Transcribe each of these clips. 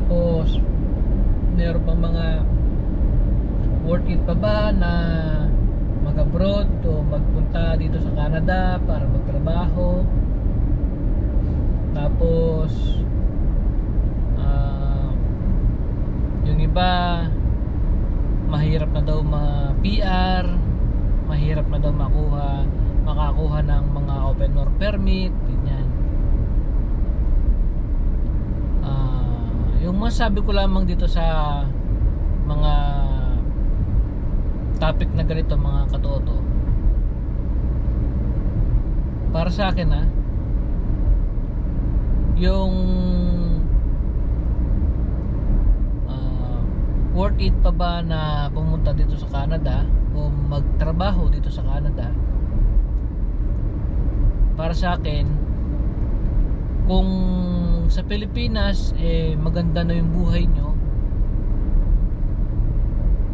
Tapos, meron pang mga worth it pa ba na mag-abroad o magpunta dito sa Canada para magtrabaho. Tapos, ah, yung iba, mahirap na daw ma-PR, mahirap na daw makuha, makakuha ng mga open work permit, ganyan. Ah, yung masabi ko lamang dito sa mga topic na ganito mga katoto para sa akin ah yung ah, worth it pa ba na pumunta dito sa Canada o magtrabaho dito sa Canada? Para sa akin kung sa Pilipinas eh maganda na yung buhay nyo.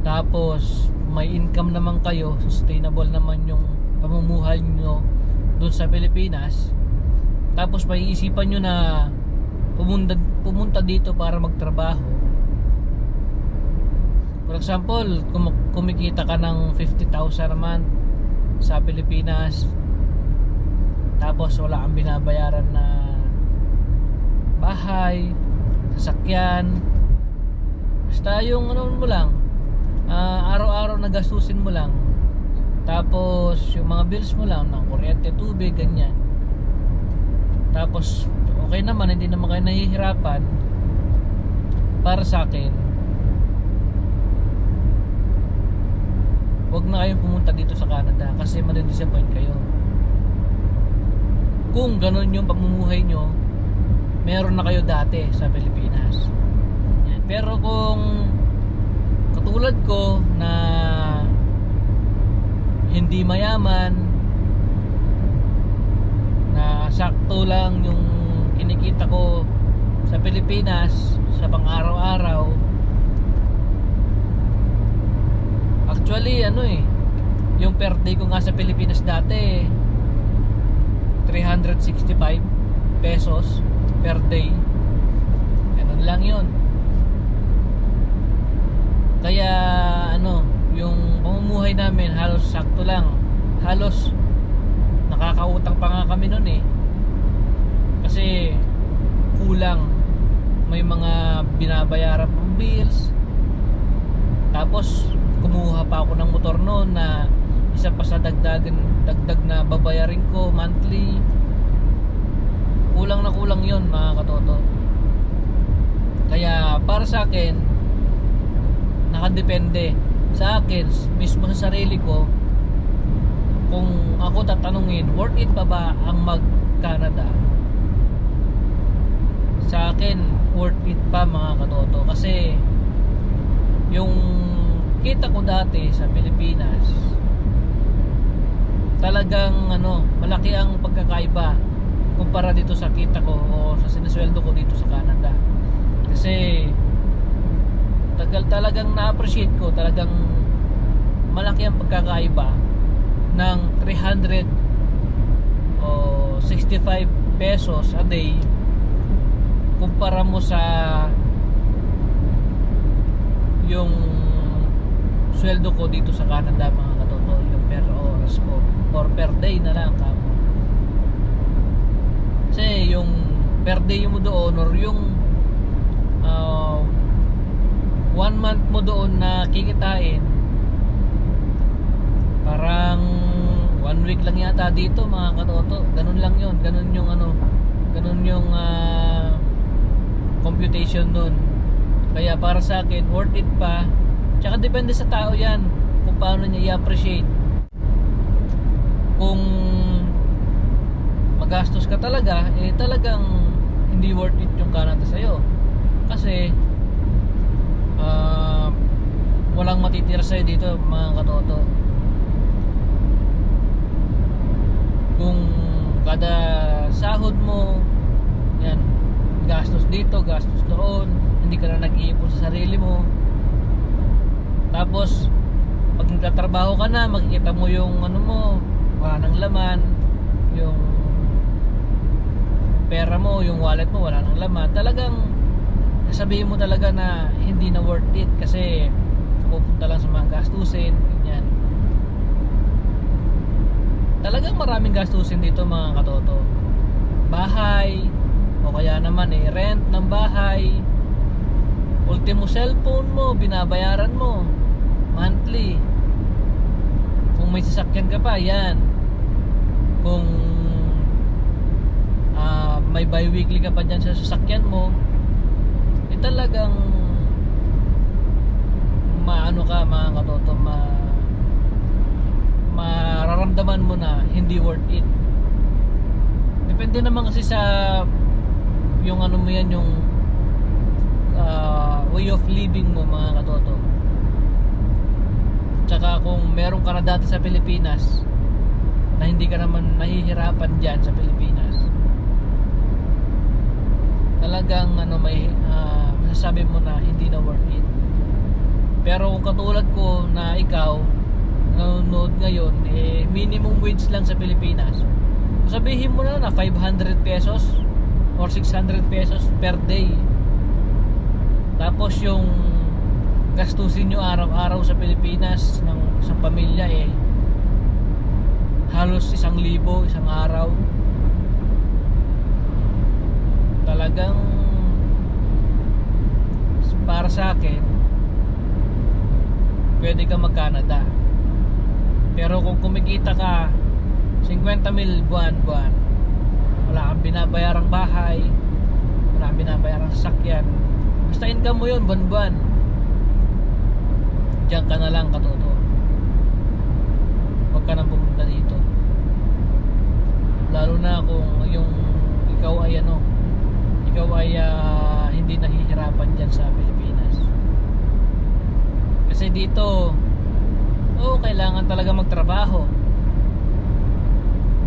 Tapos may income naman kayo sustainable naman yung pamumuhay nyo doon sa Pilipinas. Tapos may isipan nyo na pumunta, pumunta dito para magtrabaho. For example kum- kumikita ka ng 50,000 a month sa Pilipinas. Tapos wala kang binabayaran na bahay sasakyan. Basta yung ano mo lang ah, araw-araw na gastusin mo lang. Tapos yung mga bills mo lang ng kuryente, tubig, ganyan. Tapos okay naman hindi naman kayo nahihirapan para sa akin. Wag na kayong pumunta dito sa Canada kasi madidisappoint kayo. Kung ganun yung pamumuhay nyo meron na kayo dati sa Pilipinas Yan. pero kung katulad ko na hindi mayaman na sakto lang yung kinikita ko sa Pilipinas sa pang-araw-araw actually ano eh yung per day ko nga sa Pilipinas dati 365 pesos per day. Ganun lang yun. Kaya ano yung pamumuhay namin halos sakto lang. Halos nakakautang pa nga kami nun eh. Kasi kulang. May mga binabayaran pang bills. Tapos kumuha pa ako ng motor noon na isa pa sa dagdagan dagdag na babayarin ko monthly kulang na kulang yon mga katoto. Kaya para sa akin nakadepende sa akin mismo sa sarili ko kung ako tatanungin worth it pa ba ang mag Canada sa akin worth it pa mga katoto. Kasi yung kita ko dati sa Pilipinas talagang ano malaki ang pagkakaiba kumpara dito sa kita ko o sa sinesweldo ko dito sa Canada. Kasi tagal talagang na-appreciate ko talagang malaki ang pagkakaiba ng 300 o 65 pesos a day kumpara mo sa yung sweldo ko dito sa Canada mga katoto yung per oras ko or per day na lang kasi yung per day mo doon or yung uh, one month mo doon na kikitain parang one week lang yata dito mga katoto ganun lang yun. Ganun yung ano ganun yung ah, computation nun kaya para sa akin worth it pa. Tsaka depende sa tao yan kung paano niya i-appreciate. Kung magastos ka talaga eh talagang hindi worth it yung Canada sa'yo. Kasi ah, walang matitira sa'yo dito mga katoto. Kung kada sahod mo yan gastos dito gastos doon hindi ka na nag-iipon sa sarili mo. Tapos pag nagtatrabaho ka na makikita mo yung ano mo wala nang laman yung pera mo yung wallet mo wala nang laman. Talagang sabihin mo talaga na hindi na worth it kasi pupunta lang sa mga gastusin ganyan. Talagang maraming gastusin dito mga katoto. Bahay o kaya naman eh rent ng bahay ultimo cellphone mo binabayaran mo monthly. Kung may sasakyan ka pa yan. Kung may bi-weekly ka pa dyan sa sasakyan mo eh talagang maano ka mga katoto ma mararamdaman mo na hindi worth it. Depende naman kasi sa yung ano mo yan yung ah, way of living mo mga katoto. Tsaka kung meron ka na dati sa Pilipinas na hindi ka naman nahihirapan dyan sa Pilipinas talagang ano may ah, masasabi mo na hindi na worth it. Pero katulad ko na ikaw nanonood ngayon eh minimum wage lang sa Pilipinas. Sabihin mo na na 500 pesos or 600 pesos per day. Tapos yung gastusin nyo araw-araw sa Pilipinas ng isang pamilya eh halos isang libo isang araw talagang para sa akin pwede ka mag Canada pero kung kumikita ka 50 mil buwan-buwan wala kang binabayarang bahay wala kang binabayarang sasakyan basta income mo yun buwan-buwan. Diyan ka na lang katoto huwag ka nang pumunta dito. Lalo na kung yung ikaw ay ano ikaw ay ah, hindi nahihirapan dyan sa Pilipinas. Kasi dito oo kailangan talaga magtrabaho.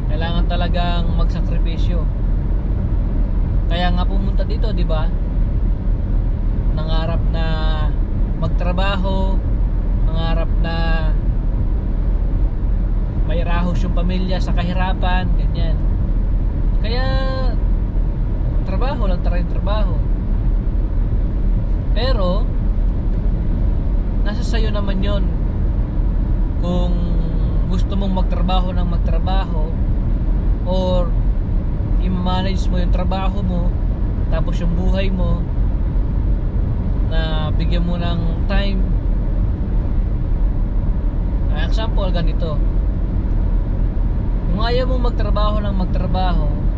Kailangan talagang magsakripisyo. Kaya nga pumunta dito di ba? Nangarap na magtrabaho nangarap na may rahos yung pamilya sa kahirapan ganyan. Kaya trabaho lang yung trabaho. Pero nasa sayo naman yon kung gusto mong magtrabaho ng magtrabaho or i-manage mo yung trabaho mo tapos yung buhay mo na bigyan mo ng time. Example ganito. Kung ayaw mong magtrabaho ng magtrabaho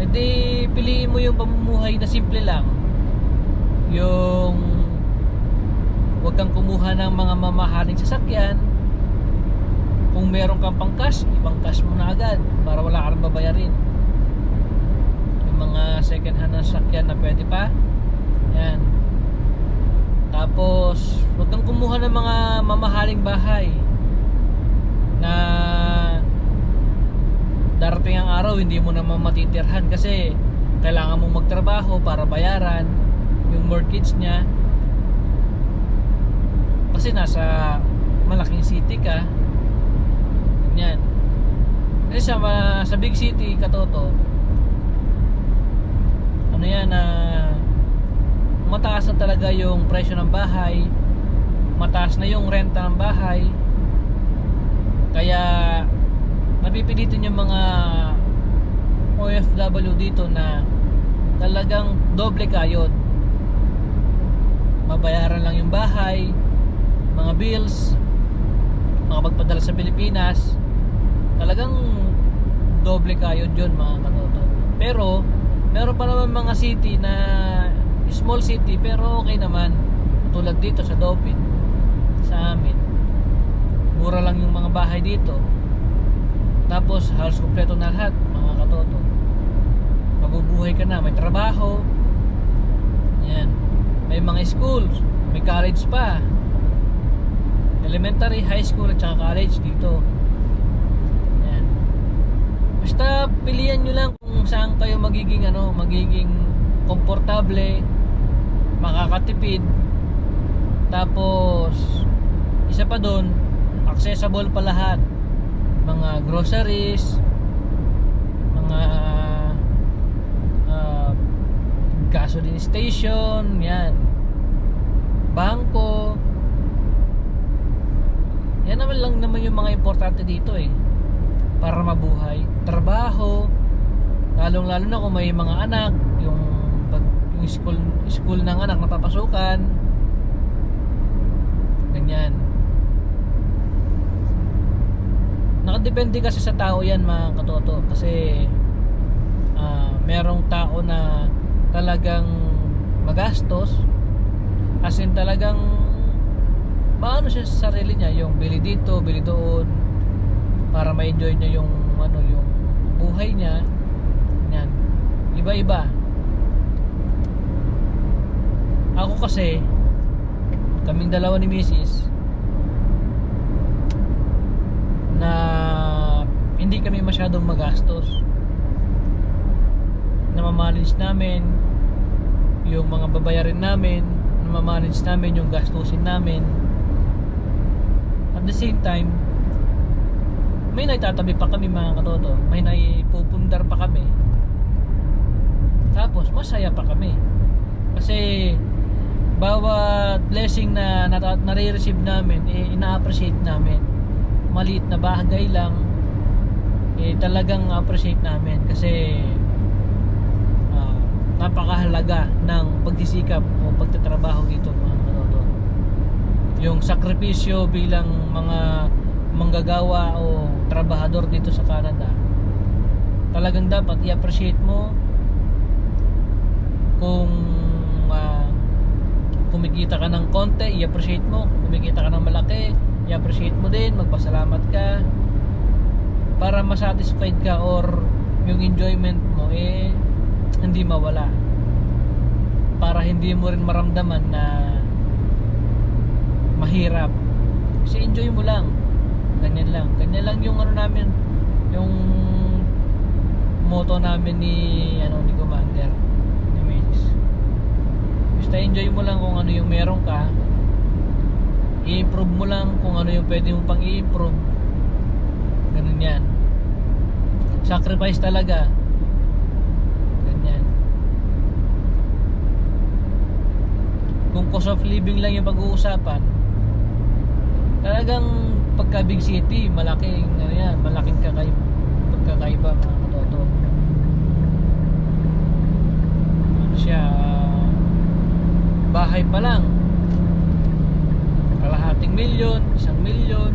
edi piliin mo yung pamumuhay na simple lang. Yung huwag kang kumuha ng mga mamahaling sasakyan. Kung meron kang pang cash ibang cash mo na agad para wala kang babayarin. Yung mga second hand na sasakyan na pwede pa. Yan. Tapos huwag kang kumuha ng mga mamahaling bahay na darating ang araw hindi mo naman matitirhan kasi kailangan mong magtrabaho para bayaran yung mortgage niya. Kasi nasa malaking city ka. Yan. Kasi sa, ma- sa big city katoto ano yan na mataas na talaga yung presyo ng bahay mataas na yung renta ng bahay. Kaya napipilitin yung mga OFW dito na talagang doble kayod. Mabayaran lang yung bahay mga bills makapagpadala sa Pilipinas. Talagang doble kayod yun mga katoto pero meron pa naman mga city na small city pero okay naman. Tulad dito sa Dopin sa amin. Mura lang yung mga bahay dito tapos halos kompleto na lahat mga katoto mabubuhay ka na may trabaho yan may mga schools may college pa elementary, high school at saka college dito. Yan. Basta pilihan nyo lang kung saan kayo magiging ano, magiging komportable, makakatipid. Tapos isa pa doon, accessible pa lahat. Mga groceries, mga ah, gasoline station, yan. Bangko. Yan naman lang naman yung mga importante dito eh. Para mabuhay. Trabaho. Lalong lalo na kung may mga anak, yung pag yung school school ng anak na papasukan. Ganyan. Nakadepende kasi sa tao yan mga katoto. Kasi ah, merong tao na talagang magastos. As in talagang maano siya sa sarili niya yung bili dito, bili doon para ma-enjoy niya yung ano yung buhay niya. Yan. Iba-iba. Ako kasi kaming dalawa ni Mrs. na hindi kami masyadong magastos. Namamanage namin yung mga babayarin namin namamanage namin yung gastusin namin. At the same time may naitatabi pa kami mga katoto. May naipupundar pa kami. Tapos masaya pa kami. Kasi bawat blessing na nare-receive namin eh, ina-appreciate namin. Maliit na bagay lang eh talagang appreciate namin kasi ah, napakahalaga ng pagsisikap o pagtatrabaho dito mga katoto yung sakripisyo bilang mga manggagawa o trabahador dito sa Canada talagang dapat i-appreciate mo kung ah, kumikita ka ng konti i-appreciate mo. Kumikita ka ng malaki i-appreciate mo din magpasalamat ka para masatisfied ka or yung enjoyment mo eh hindi mawala. Para hindi mo rin maramdaman na mahirap. Kasi enjoy mo lang. Ganyan lang. Ganyan lang yung ano namin yung motto namin ni ano ni Commander ni Mace. Basta enjoy mo lang kung ano yung meron ka. I-improve mo lang kung ano yung pwede mo pang i-improve. Ganun yan sacrifice talaga. Ganyan. Kung cost of living lang yung pag-uusapan talagang pagka big city malaking ano yan malaking kakay pagkakaiba mga katoto. Ano siya. Ah, bahay pa lang. Kalahating milyon isang milyon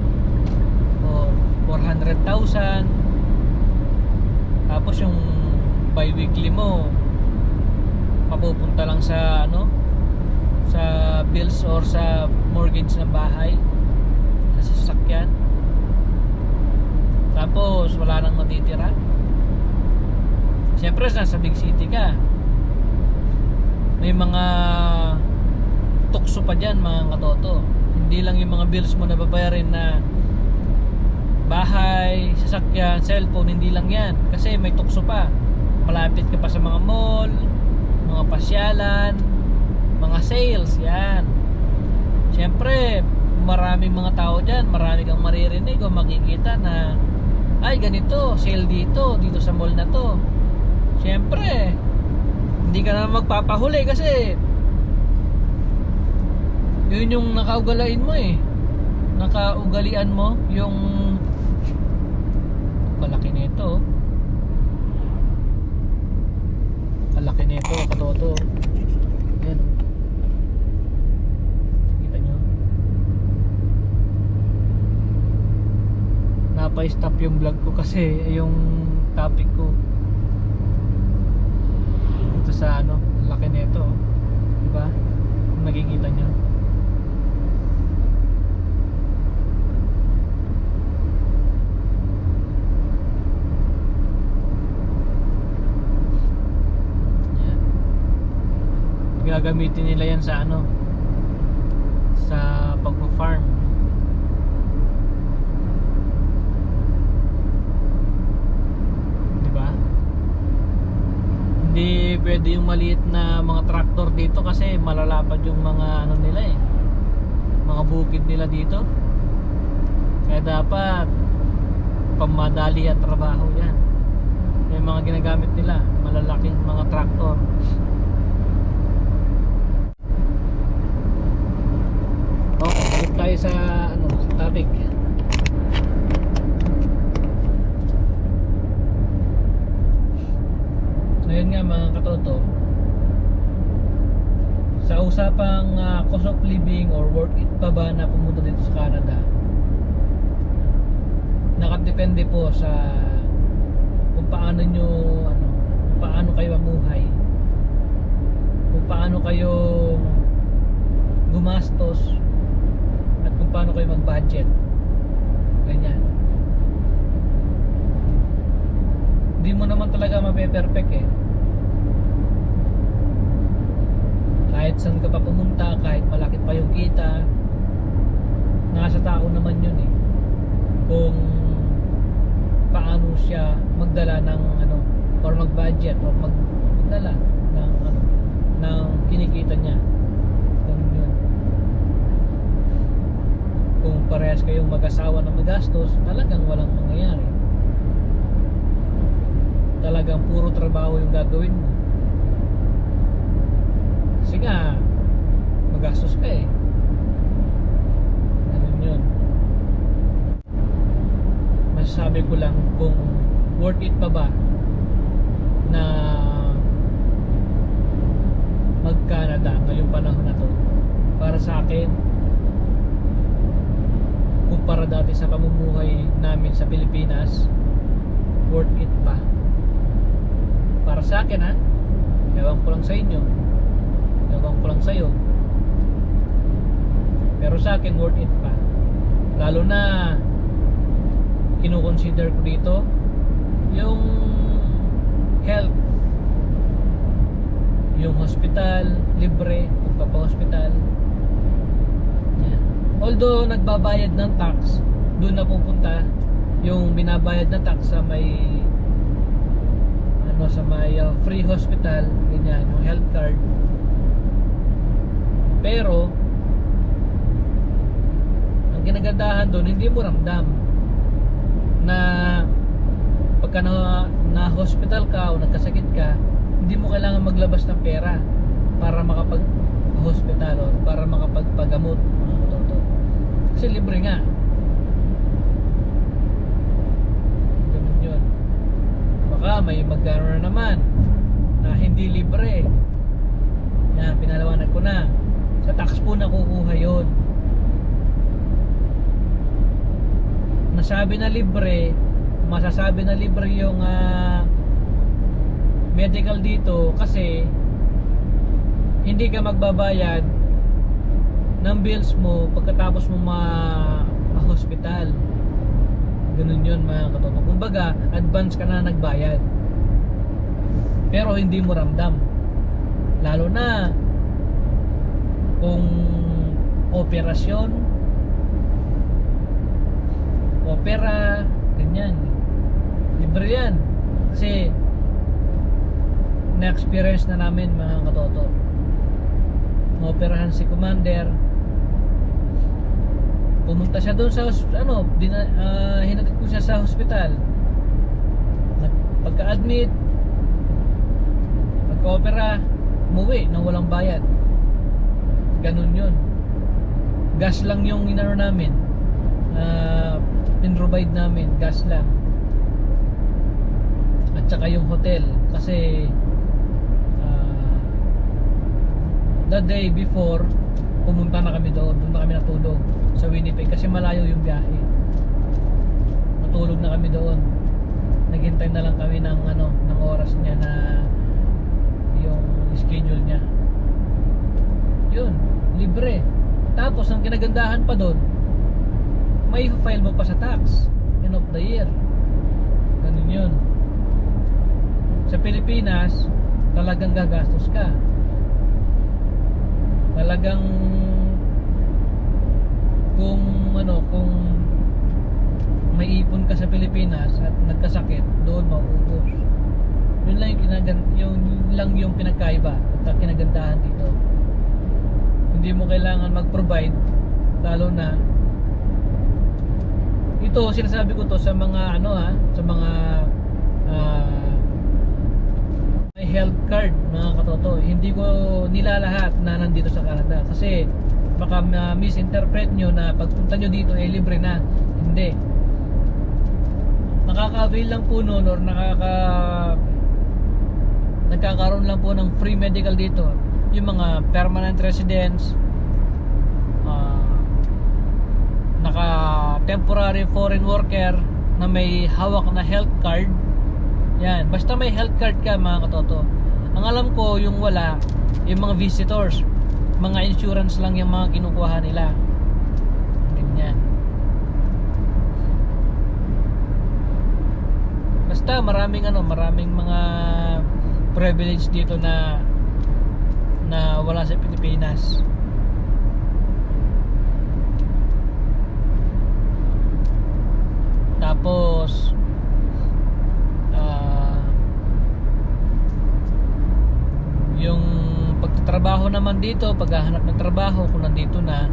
o 400,000 tapos yung bi-weekly mo mapupunta lang sa ano sa bills or sa mortgage ng bahay sa sasakyan. Tapos wala nang matitira. Siyempre nasa big city ka. May mga tukso pa dyan mga katoto. Hindi lang yung mga bills mo na babayarin na bahay, sasakyan, cellphone, hindi lang yan. Kasi may tukso pa. Malapit ka pa sa mga mall mga pasyalan mga sales, yan. Siyempre, maraming mga tao dyan. Marami kang maririnig o makikita na Ay, ganito, sale dito, dito sa mall na to. Siyempre, hindi ka na magpapahuli kasi Yun yung nakaugalain mo eh. Nakaugalian mo Yung Kalaki nito Kalaki nito, katoto Yan. Kita nyo? Napa-stop yung vlog ko kasi yung topic ko ito sa ano, laki nito. Diba? Kung nakikita nyo. gagamitin nila yan sa ano sa pagpo-farm di ba? Hindi pwede yung maliit na mga tractor dito kasi malalapad yung mga ano nila eh. Mga bukid nila dito. Kaya dapat pamadali at trabaho yan. Yung mga ginagamit nila malalaking mga tractor. Tayo sa ano, sa topic. So yun nga mga katoto. Sa usapang ah, cost of living or worth it pa ba na pumunta dito sa Canada? Nakadepende po sa kung paano nyo ano, paano kayo mamuhay. Kung paano kayo gumastos kung paano kayo mag-budget. Ganyan. Hindi mo naman talaga mape-perfect eh. Kahit saan ka pa pumunta kahit malaki pa yung kita nasa tao naman yun eh. Kung paano siya magdala ng ano or mag-budget or mag magdala ng ano ng kinikita niya kung yun kung parehas kayong mag-asawa na magastos talagang walang mangyayari. Talagang puro trabaho yung gagawin mo. Kasi nga magastos ka eh. Ganun yun. Masasabi ko lang kung worth it pa ba na mag Canada ngayong panahon na to. Para sa akin kumpara dati sa pamumuhay namin sa Pilipinas worth it pa. Para sa akin ha? Ewan ko lang sa inyo. Ewan ko lang sa'yo. Pero sa akin worth it pa. Lalo na kinoconsider ko dito yung health. Yung hospital libre pagpapa-hospital. Although nagbabayad ng tax doon na pupunta yung binabayad na tax sa may ano sa may uh, free hospital ganyan yung health card. Pero ang ginagandahan doon hindi mo ramdam na pagka na, na hospital ka o nagkasakit ka hindi mo kailangan maglabas ng pera para makapag hospital o para makapagpagamot kasi libre nga. Ganun yun. Baka may magkano na naman na hindi libre. Yan pinalawanag ko na. Sa tax po nakukuha yun. Nasabi na libre masasabi na libre yung ah, medical dito kasi hindi ka magbabayad ng bills mo pagkatapos mo ma, ma-hospital. Ganun yun mga katoto. Kumbaga advance ka na nagbayad. Pero hindi mo ramdam. Lalo na kung operasyon opera ganyan. Libre yan. Kasi na-experience na namin mga katoto. Maoperahan si commander pumunta siya doon sa ano dina, ah, hinatid ko siya sa hospital. Pagka-admit pagka-opera umuwi nang walang bayad. Ganun yun. Gas lang yung inano namin. Uh, pinrovide namin gas lang. At saka yung hotel kasi ah, the day before pumunta na kami doon doon na kami natulog sa Winnipeg kasi malayo yung biyahe. Natulog na kami doon. Naghintay na lang kami ng ano ng oras niya na yung schedule niya. Yun libre. Tapos ang kinagandahan pa doon may file mo pa sa tax. End of the year. Ganun yun. Sa Pilipinas talagang gagastos ka talagang kung ano kung may ipon ka sa Pilipinas at nagkasakit doon mauubos Yun lang yung kinagan yung yun lang yung pinagkaiba at kinagandahan dito. Hindi mo kailangan mag-provide lalo na ito sinasabi ko to sa mga ano ha, sa mga ah, may health card mga katoto. Hindi ko nilalahat na nandito sa Canada kasi baka ma-misinterpret nyo na pagpunta nyo dito ay libre na. Hindi. Nakaka-avail lang po noon or nakaka nagkakaroon lang po ng free medical dito yung mga permanent residents ah, naka temporary foreign worker na may hawak na health card yan. Basta may health card ka mga katoto. Ang alam ko yung wala yung mga visitors mga insurance lang yung mga kinukuha nila. Ganyan. Basta maraming ano maraming mga privilege dito na na wala sa Pilipinas. Tapos yung pagtatrabaho naman dito paghahanap ng trabaho kung nandito na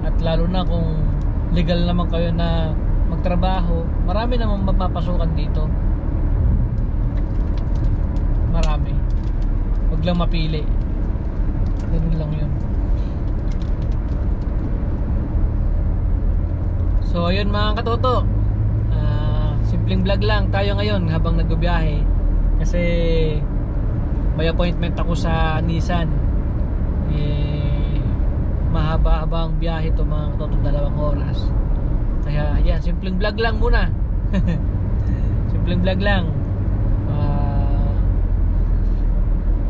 at lalo na kung legal naman kayo na magtrabaho marami namang mapapasukan dito. Marami. Huwag lang mapili. Ganun lang yun. So ayun mga katoto. Ah, simpleng vlog lang tayo ngayon habang nagbibiyahe. Kasi may appointment ako sa Nissan. Eh mahaba-haba ang biyahe to mga katoto dalawang oras. Kaya yan simpleng vlog lang muna. Simpleng vlog lang. Ah,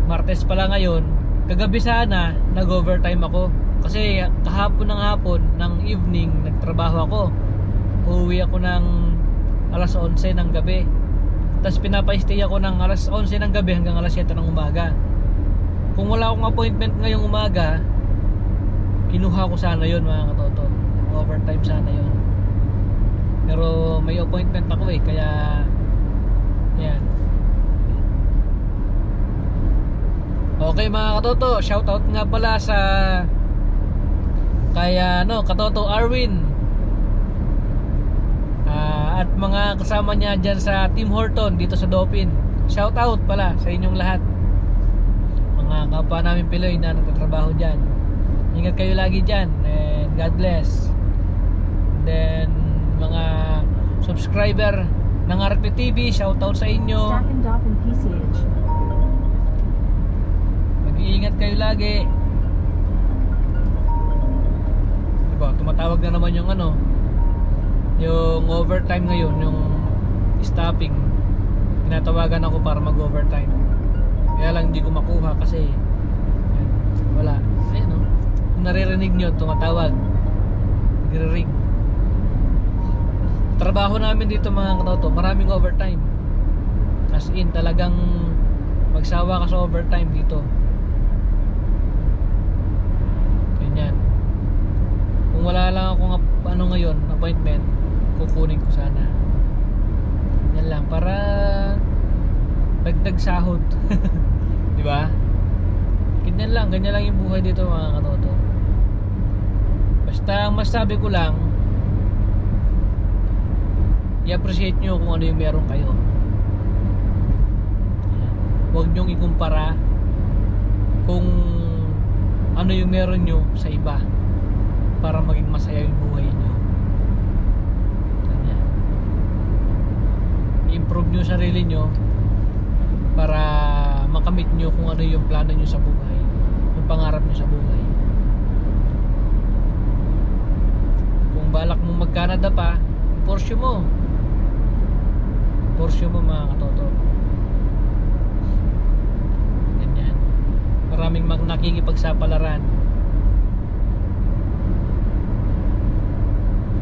Martes pala ngayon. Kagabi sana nag overtime ako. Kasi kahapon ng hapon ng evening nagtrabaho ako. Uuwi ako ng alas 11 ng gabi tapos pinapa-stay ako ng alas 11 ng gabi hanggang alas 7 ng umaga. Kung wala akong appointment ngayong umaga kinuha ko sana yon mga katoto. Overtime sana yon pero may appointment ako eh kaya yan. Okay mga katoto, shoutout nga pala sa kaya ano, katoto Arwin. At mga kasama niya diyan sa Team Horton dito sa Dopin. Shoutout pala sa inyong lahat. Mga kapwa namin Pinoy na nagtatrabaho diyan. Ingat kayo lagi diyan and God bless. Then mga subscriber ng RP TV, shoutout sa inyo. Mag-iingat kayo lagi. Diba, tumatawag na naman yung ano, yung overtime ngayon, yung stopping. Tinatawagan ako para mag-overtime. Kaya lang hindi ko makuha kasi wala. Ayun oh. Kung naririnig nyo, tumatawag. Nagre-ring. Trabaho namin dito mga katoto, maraming overtime. As in, talagang magsawa ka sa overtime dito. Ganyan. Kung wala lang akong ano ngayon, appointment, kukunin ko sana. Yan lang para dagdag sahod. 'Di ba? Ganyan lang, ganyan lang yung buhay dito mga katoto. Basta ang masabi ko lang, i-appreciate nyo kung ano yung meron kayo. Huwag nyong ikumpara kung ano yung meron nyo sa iba para maging masaya yung buhay nyo. Ganyan. I-improve nyo sarili nyo para makamit nyo kung ano yung plano nyo sa buhay. Yung pangarap nyo sa buhay. Kung balak mo mag-Canada pa, Porsche mo. Porsche mo mga katoto. Ganyan. Maraming mag nakikipagsapalaran.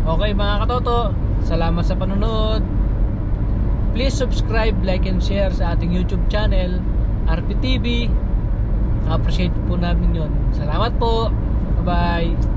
Okay mga katoto, salamat sa panonood. Please subscribe, like, and share sa ating YouTube channel, RPTV. Appreciate po namin yun. Salamat po. Bye-bye.